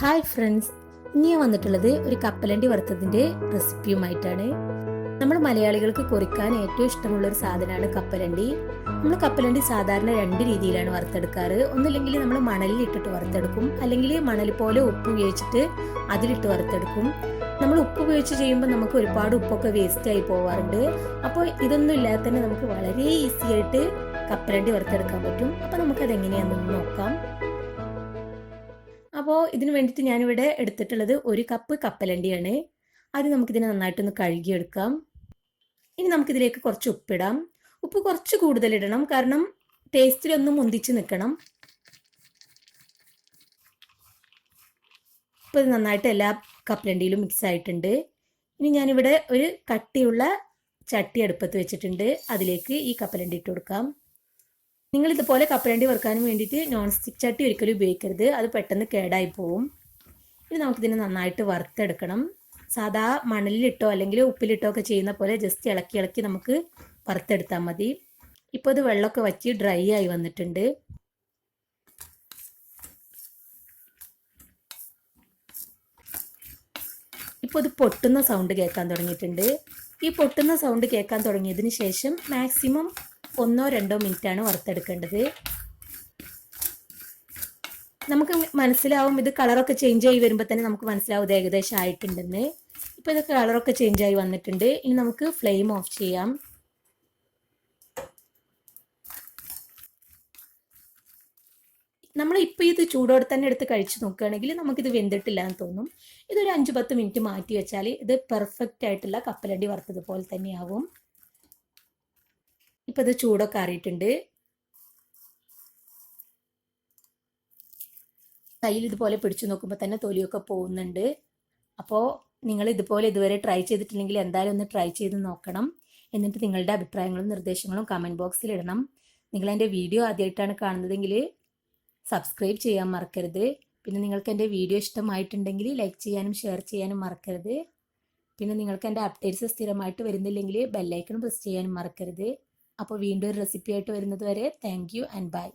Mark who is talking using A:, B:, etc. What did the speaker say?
A: Hi friends ഇനി ഞാൻ വന്നിട്ടുള്ളത് ഒരു കപ്പലണ്ടി വറുത്തതിന്റെ റെസിപ്പിയുമായിട്ടാണ്. നമ്മൾ മലയാളികൾക്ക് കുറിക്കാൻ ഏറ്റവും ഇഷ്ടമുള്ള ഒരു സാധനമാണ് കപ്പലണ്ടി. നമ്മൾ കപ്പലണ്ടി സാധാരണ രണ്ട് രീതിയിലാണ് വറുത്തെടുക്കാറ്. ഒന്നില്ലെങ്കിൽ നമ്മൾ മണലിൽ ഇട്ടിട്ട് വറുത്തെടുക്കും. അല്ലെങ്കിൽ മണൽ പോലെ ഉപ്പ് ഉപയോഗിച്ചിട്ട് അതിലിട്ട് വറുത്തെടുക്കും. നമ്മൾ ഉപ്പ് ഉപയോഗിച്ച് ചെയ്യുമ്പോൾ നമുക്ക് ഒരുപാട് ഉപ്പൊക്കെ വേസ്റ്റ് ആയി പോവാറുണ്ട്. അപ്പോൾ ഇതൊന്നും ഇല്ലാതെ തന്നെ നമുക്ക് വളരെ ഈസി ആയിട്ട് കപ്പലണ്ടി വറുത്തെടുക്കാൻ പറ്റും. അപ്പോൾ നമുക്കത് എങ്ങനെയാണെന്ന് നോക്കാം. അപ്പോൾ ഇതിന് വേണ്ടിയിട്ട് ഞാനിവിടെ എടുത്തിട്ടുള്ളത് ഒരു കപ്പ് കപ്പലണ്ടിയാണ്. അത് നമുക്കിതിനെ നന്നായിട്ടൊന്ന് കഴുകിയെടുക്കാം. ഇനി നമുക്കിതിലേക്ക് കുറച്ച് ഉപ്പിടാം. ഉപ്പ് കുറച്ച് കൂടുതൽ ഇടണം. കാരണം ടേസ്റ്റിലൊന്നും മുന്തിച്ച് നിൽക്കണം. ഇപ്പോൾ ഇത് നന്നായിട്ട് എല്ലാ കപ്പലണ്ടിയിലും മിക്സ് ആയിട്ടുണ്ട്. ഇനി ഞാനിവിടെ ഒരു കട്ടിയുള്ള ചട്ടി അടുപ്പത്ത് വെച്ചിട്ടുണ്ട്. അതിലേക്ക് ഈ കപ്പലണ്ടി ഇട്ട് കൊടുക്കാം. നിങ്ങൾ ഇതുപോലെ കപ്പലണ്ടി വറുക്കാനും വേണ്ടിയിട്ട് നോൺ സ്റ്റിക്ക് ചട്ടി ഒരിക്കലും ഉപയോഗിക്കരുത്. അത് പെട്ടെന്ന് കേടായി പോവും ഇനി നമുക്കിതിനെ നന്നായിട്ട് വറുത്തെടുക്കണം. സാധാ മണലിലിട്ടോ അല്ലെങ്കിൽ ഉപ്പിലിട്ടോ ഒക്കെ ചെയ്യുന്ന പോലെ ജസ്റ്റ് ഇളക്കി ഇളക്കി നമുക്ക് വറുത്തെടുത്താൽ മതി. ഇപ്പോൾ ഇത് വെള്ളമൊക്കെ വറ്റി ഡ്രൈ ആയി വന്നിട്ടുണ്ട്. ഇപ്പോൾ ഇത് പൊട്ടുന്ന സൗണ്ട് കേൾക്കാൻ തുടങ്ങിയിട്ടുണ്ട്. ഈ പൊട്ടുന്ന സൗണ്ട് കേൾക്കാൻ തുടങ്ങിയതിന് ശേഷം മാക്സിമം ഒന്നോ രണ്ടോ മിനിറ്റാണ് വറുത്തെടുക്കേണ്ടത്. നമുക്ക് മനസ്സിലാവും ഇത് കളറൊക്കെ ചേഞ്ച് ആയി വരുമ്പോൾ തന്നെ നമുക്ക് മനസ്സിലാവും ഇത് ഏകദേശം ആയിട്ടുണ്ടെന്ന്. ഇപ്പോൾ ഇത് കളറൊക്കെ ചേഞ്ച് ആയി വന്നിട്ടുണ്ട്. ഇനി നമുക്ക് ഫ്ലെയിം ഓഫ് ചെയ്യാം. നമ്മൾ ഇപ്പോൾ ഇത് ചൂടോടെ തന്നെ എടുത്ത് കഴിച്ച് നോക്കുകയാണെങ്കിൽ നമുക്കിത് വെന്തിട്ടില്ല എന്ന് തോന്നും. ഇതൊരു അഞ്ച് പത്ത് മിനിറ്റ് മാറ്റി വെച്ചാൽ ഇത് പെർഫെക്റ്റ് ആയിട്ടുള്ള കപ്പലണ്ടി വറുത്തതുപോലെ തന്നെയാവും. ഇപ്പം ഇത് ചൂടൊക്കെ ആറിയിട്ടുണ്ട്. കയ്യിൽ ഇതുപോലെ പിടിച്ചു നോക്കുമ്പോൾ തന്നെ തൊലിയൊക്കെ പോകുന്നുണ്ട്. അപ്പോൾ നിങ്ങൾ ഇതുപോലെ ഇതുവരെ ട്രൈ ചെയ്തിട്ടില്ലെങ്കിൽ എന്തായാലും ഒന്ന് ട്രൈ ചെയ്ത് നോക്കണം. എന്നിട്ട് നിങ്ങളുടെ അഭിപ്രായങ്ങളും നിർദ്ദേശങ്ങളും കമന്റ് ബോക്സിൽ ഇടണം. നിങ്ങൾ എന്റെ വീഡിയോ ആദ്യമായിട്ടാണ് കാണുന്നതെങ്കിൽ സബ്സ്ക്രൈബ് ചെയ്യാൻ മറക്കരുത്. പിന്നെ നിങ്ങൾക്ക് എന്റെ വീഡിയോ ഇഷ്ടമായിട്ടുണ്ടെങ്കിൽ ലൈക്ക് ചെയ്യാനും ഷെയർ ചെയ്യാനും മറക്കരുത്. പിന്നെ നിങ്ങൾക്ക് എന്റെ അപ്ഡേറ്റ്സ് സ്ഥിരമായിട്ട് വരുന്നില്ലെങ്കിൽ ബെല്ലൈക്കൺ പ്രസ് ചെയ്യാനും മറക്കരുത്. അപ്പോൾ വീണ്ടും ഒരു റെസിപ്പി ആയിട്ട് വരുന്നത് വരെ. Thank you and by